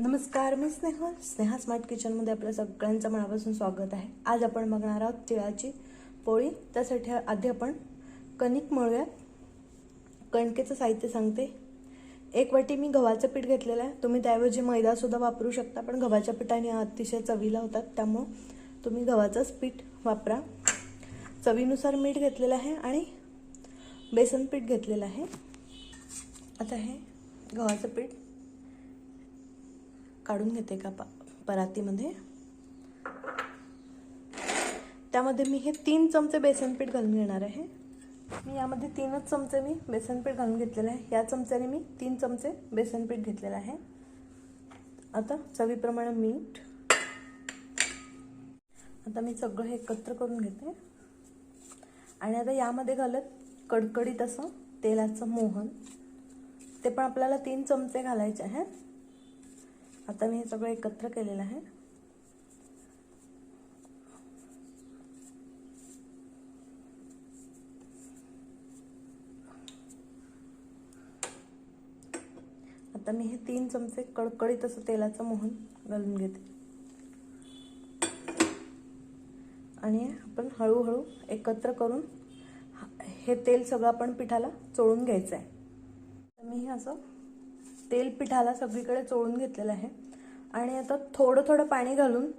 नमस्कार मी स्नेहा. स्नेहा स्मार्ट किचनमध्ये आपल्या सगळ्यांचं मनापासून स्वागत आहे. आज आपण बघणार आहोत तिळाची पोळी. त्यासाठी आधी आपण कणिक मळूया. कणकेचं साहित्य सांगते. एक वाटी मी गव्हाचं पीठ घेतलेलं आहे. तुम्ही त्याऐवजी मैदासुद्धा वापरू शकता पण गव्हाच्या पिठाने अतिशय चवीला होतात. त्यामुळं तुम्ही गव्हाचंच पीठ वापरा. चवीनुसार मीठ घेतलेलं आहे आणि बेसन पीठ घेतलेलं आहे. आता हे गव्हाचं पीठ काढून घेते का परातीमध्ये? त्यामध्ये मी हे तीन चमचे बेसन पीठ घालून घेणार आहे. मी यामध्ये तीनच चमचे मी बेसन पीठ घालून घेतलेलं आहे. या चमच्याने मी तीन चमचे बेसन पीठ घेतलेलं आहे. आता चवीप्रमाणे मीठ. आता मी सगळं हे एकत्र करून घेते. आणि आता यामध्ये घालत कडकडीत असं तेलाचं मोहन. ते पण आपल्याला तीन चमचे घालायचे आहेत. आता मी हे सगळं एकत्र केलेलं आहे. आता मी हे तीन चमचे कडकडीत असं तेलाचं मोहन घालून घेते. आणि आपण हळूहळू एकत्र करून हे तेल सगळं आपण पिठाला चोळून घ्यायचं आहे तर मी हे असं तेल पिठाला सगळीकडे चोळून घेतलेलं आहे. आणि आता थोडं थोडं पाणी घालून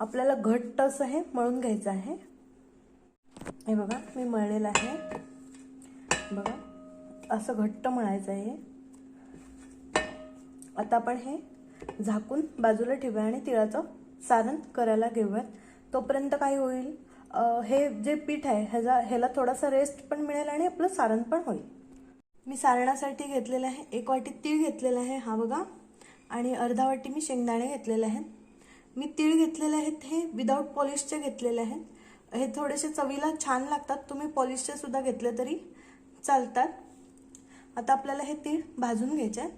आपल्याला घट्ट असं हे मळून घ्यायचं आहे. हे बघा मी मळलेलं आहे. बघा असं घट्ट मळायचं आहे आता आपण हे झाकून बाजूला ठेवूया आणि तिळाचं सारण करायला घेऊयात. तोपर्यंत काय होईल? हे जे पीठ आहे ह्याचा ह्याला थोडासा रेस्ट पण मिळेल आणि आपलं सारण पण होईल. मी सारणासाठी घेतलेलं आहे. एक वाटी तीळ घेतलेला आहे. हा बघा. आणि अर्धा वाटी मी शेंगदाणे घेतलेले आहेत. मी तीळ घेतलेले आहेत हे विदाऊट पॉलिशचे घेतलेले आहेत. हे थोडेसे चवीला छान लागतात तुम्ही पॉलिशचे सुद्धा घेतले तरी चालतात. आता आपल्याला हे तीळ भाजून घ्यायचे आहे.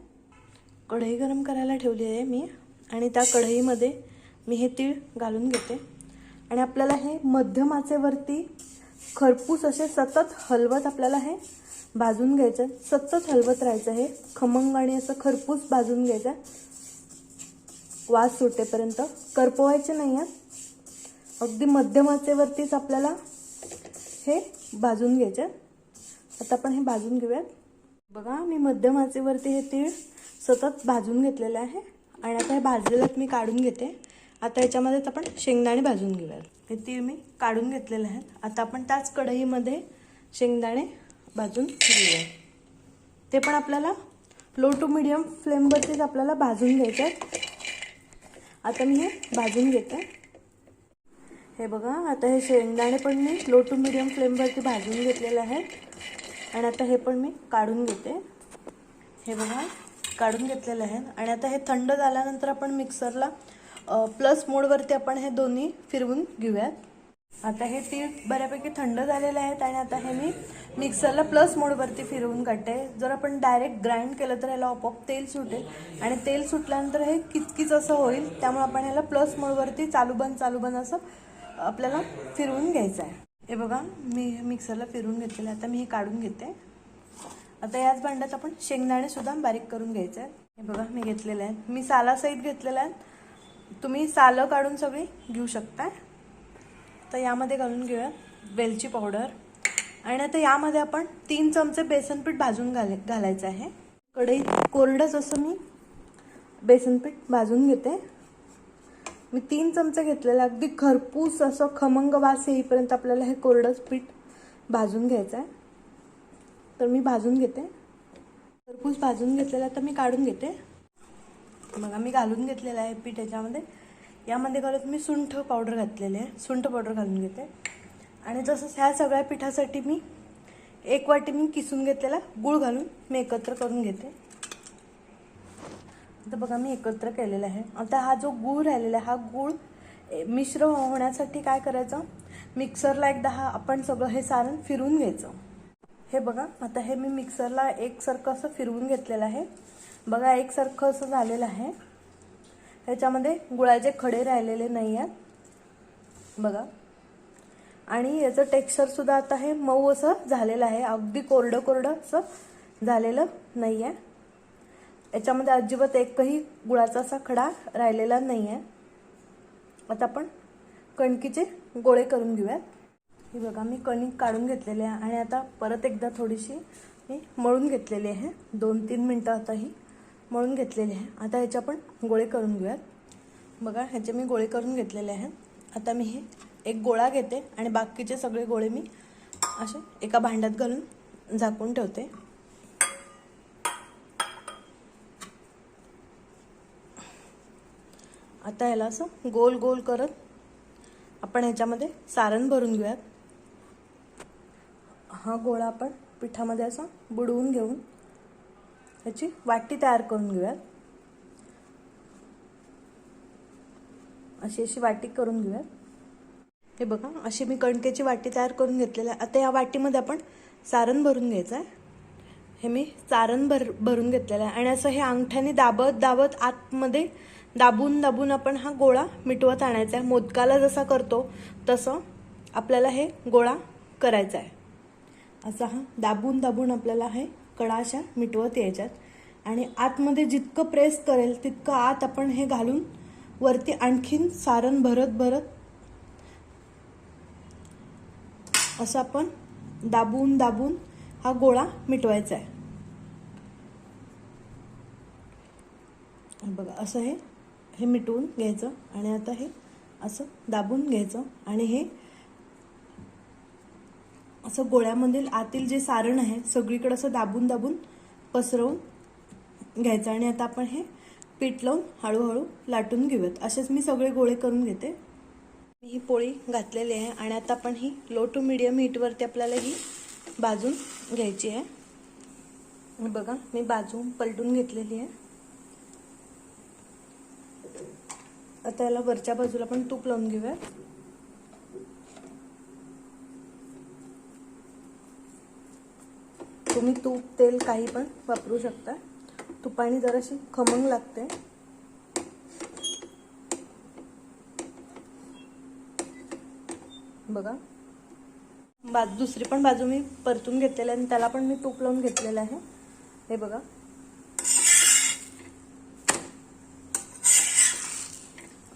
कढई गरम करायला ठेवली आहे मी आणि त्या कढईमध्ये मी हे तीळ घालून घेते. आणि आपल्याला हे मध्यम आचेवरती खरपूस असे सतत हलवत आपल्याला हे भाजून घ्यायचं सतत हलवत राहायचं हे खमंग आणि असं खरपूस भाजून घ्यायचं वास सुटेपर्यंत करपवायचे नाही आहेत. अगदी मध्यम आचेवरतीच आपल्याला हे भाजून घ्यायचे आता आपण हे भाजून घेऊयात. बघा मी मध्यम आचेवरती हे तीळ सतत भाजून घेतलेलं आहे आणि आता हे भाजलेलं मी काढून घेते. आता याच्यामध्येच आपण शेंगदाणे भाजून घेऊयात. हे तीळ मी काढून घेतलेले आहेत. आता आपण त्याच कढईमध्ये शेंगदाणे भाजून घेऊया ते पण आपल्याला लो टू मिडियम फ्लेमवरतीच आपल्याला भाजून घ्यायचे आहेत. आता मी हे भाजून घेते. हे बघा आता हे शेंगदाणे पण मी लो टू मिडियम फ्लेमवरती भाजून घेतलेले आहेत. आणि आता हे पण मी काढून घेते. हे बघा काढून घेतलेलं आहे आणि आता हे थंड झाल्यानंतर आपण मिक्सरला प्लस मोडवरती आपण हे दोन्ही फिरवून घेऊयात. आता हे तीळ बऱ्यापैकी थंड झालेले आहेत. आणि आता हे मी मिक्सरला प्लस मोडवरती फिरवून काढते. जर आपण डायरेक्ट ग्राइंड केलं तर ह्याला आपोआप तेल सुटेल. आणि तेल सुटल्यानंतर हे किचकीच असं होईल त्यामुळे आपण ह्याला प्लस मोडवरती चालू बंद चालू बंद असं आपल्याला फिरवून घ्यायचं आहे. हे बघा मी मिक्सरला फिरवून घेतलेलं आहे. आता मी हे काढून घेते. आता याच भांड्यात आपण शेंगदाणेसुद्धा बारीक करून घ्यायचे आहेत. हे बघा मी घेतलेले आहेत. मी सालासहित घेतलेलं आहे तुम्ही सालं काढून सगळी घेऊ शकता तर यामध्ये घालून घेऊया वेलची पावडर. आणि आता यामध्ये आपण तीन चमचे बेसन पीठ भाजून घाले घालायचं आहे. कढईत कोरडंच असं मी बेसन पीठ भाजून घेते. मी तीन चमचे घेतलेले अगदी खरपूस असं खमंग वास येईपर्यंत आपल्याला हे कोरडंच पीठ भाजून घ्यायचं आहे तर मी भाजून घेते. खरपूस भाजून घेतलेला तर मी काढून घेते. बघा मी घालून घेतलेलं आहे पीठ याच्यामध्ये. यामध्ये घालत मी सुंठ पावडर घातलेली आहे. सुंठ पावडर घालून घेते. आणि तसंच ह्या सगळ्या पिठासाठी मी एक वाटी मी किसून घेतलेला गूळ घालून मी एकत्र करून घेते. आता बघा मी एकत्र केलेला आहे. आता हा जो गूळ राहिलेला आहे हा गूळ मिश्र होण्यासाठी काय करायचं? मिक्सरला एकदा हा आपण सगळं हे सारण फिरवून घ्यायचं. हे बघा आता हे मी मिक्सरला एकसारखं असं फिरवून घेतलेलं आहे. बघा एकसारखं असं झालेलं आहे. ह्याच्यामध्ये गुळाचे खडे राहिलेले नाही आहेत बघा आणि याचं टेक्स्चरसुद्धा आता हे मऊ असं झालेलं आहे. अगदी कोरडं कोरडं असं झालेलं नाही आहे याच्यामध्ये अजिबात एकही गुळाचा असा खडा राहिलेला नाही आहे आता आपण कणकीचे गोळे करून घेऊयात. हे बघा मी कणिक काढून घेतलेले आहे आणि आता परत एकदा थोडीशी मी मळून घेतलेली आहे. दोन तीन मिनटं आता ही मळून घेतलेली आहे. आता ह्याचे आपण गोळे करून घेऊयात. बघा ह्याचे मी गोळे करून घेतलेले आहेत आता मी हे एक गोळा घेते आणि बाकीचे सगळे गोळे मी असे एका भांड्यात घालून झाकून ठेवते. आता याला असं गोल गोल करत आपण ह्याच्यामध्ये सारण भरून घेऊयात. हा गोळा आपण पिठामध्ये असा बुडवून घेऊन ह्याची वाटी तयार करून घेऊयात. अशी अशी वाटी करून घेऊयात. हे बघा अशी मी कणकेची वाटी तयार करून घेतलेली आहे. आता या वाटीमध्ये आपण सारण भरून घ्यायचं आहे. हे मी सारण भर भरून घेतलेलं आहे. आणि असं हे अंगठ्याने दाबत दाबत आतमध्ये दाबून दाबून आपण हा गोळा मिटवत आणायचा आहे. मोदकाला जसा करतो तसं आपल्याला हे गोळा करायचा आहे. असा हा दाबून दाबून आपल्याला हे कडा अशा मिटवत यायच्यात आणि आतमध्ये जितकं प्रेस करेल तितकं आत आपण हे घालून वरती आणखीन सारण भरत भरत असं आपण दाबून दाबून हा गोळा मिटवायचा आहे. बघा असं हे हे मिटवून घ्यायचं आणि आता हे असं दाबून घ्यायचं आणि हे असं गोळ्यामधील आतील जे सारण आहे सगळीकडे असं दाबून दाबून पसरवून घ्यायचं आणि आता आपण हे पीठ लावून हळूहळू लाटून घेऊयात. असेच मी सगळे गोळे करून घेते. मी ही पोळी घातलेली आहे आणि आता आपण ही लो टू मिडियम हीटवरती आपल्याला ही भाजून घ्यायची आहे. बघा मी बाजून पलटून घेतलेली आहे. आता याला वरच्या बाजूला पण तूप लावून घेऊया. तुम्ही तूप तेल काही पण वापरू शकता. तुपाने जराशी खमंग लागते. बघा. बाजू दुसरी पण बाजू मी परतून घेतलेली आहे आणि त्याला पण मी तूप लावून घेतलेलं आहे. हे बघा.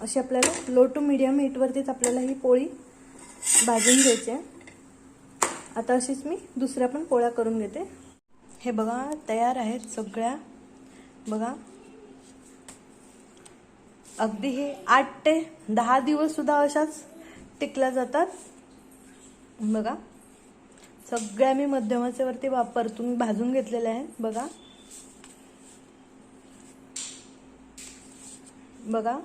अशी आपल्याला लो टू मिडियम हीटवरतीच आपल्याला ही पोळी भाजून घ्यायची आहे. आता अशीच मी दुसऱ्या पण पोळ्या करून घेते. हे बघा तयार आहेत सगळ्या. बघा. अगदी हे आठ ते दहा दिवस सुद्धा अशाच टिकल्या जातात. बघा. सगळ्या मी मध्यमाचेवरती वापरतून भाजून घेतलेल्या आहे बघा. बघा.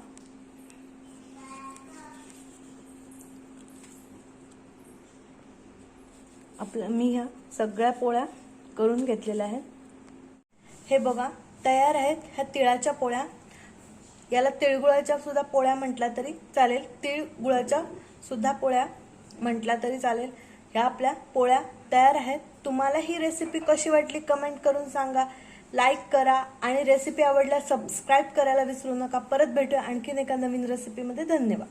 आपल्या मी ह्या सगळ्या पोळ्या करून घेतलेल्या आहेत. हे बघा तयार आहेत ह्या तिळाच्या पोळ्या. याला तिळगुळाच्या सुद्धा पोळ्या म्हटल्या तरी चालेल. तिळगुळाच्या सुद्धा पोळ्या म्हटल्या तरी चालेल. ह्या आपल्या पोळ्या तयार आहेत. तुम्हाला ही रेसिपी कशी वाटली कमेंट करून सांगा. लाईक करा आणि रेसिपी आवडल्यास सबस्क्राईब करायला विसरू नका. परत भेटूया आणखीन एका नवीन रेसिपीमध्ये धन्यवाद.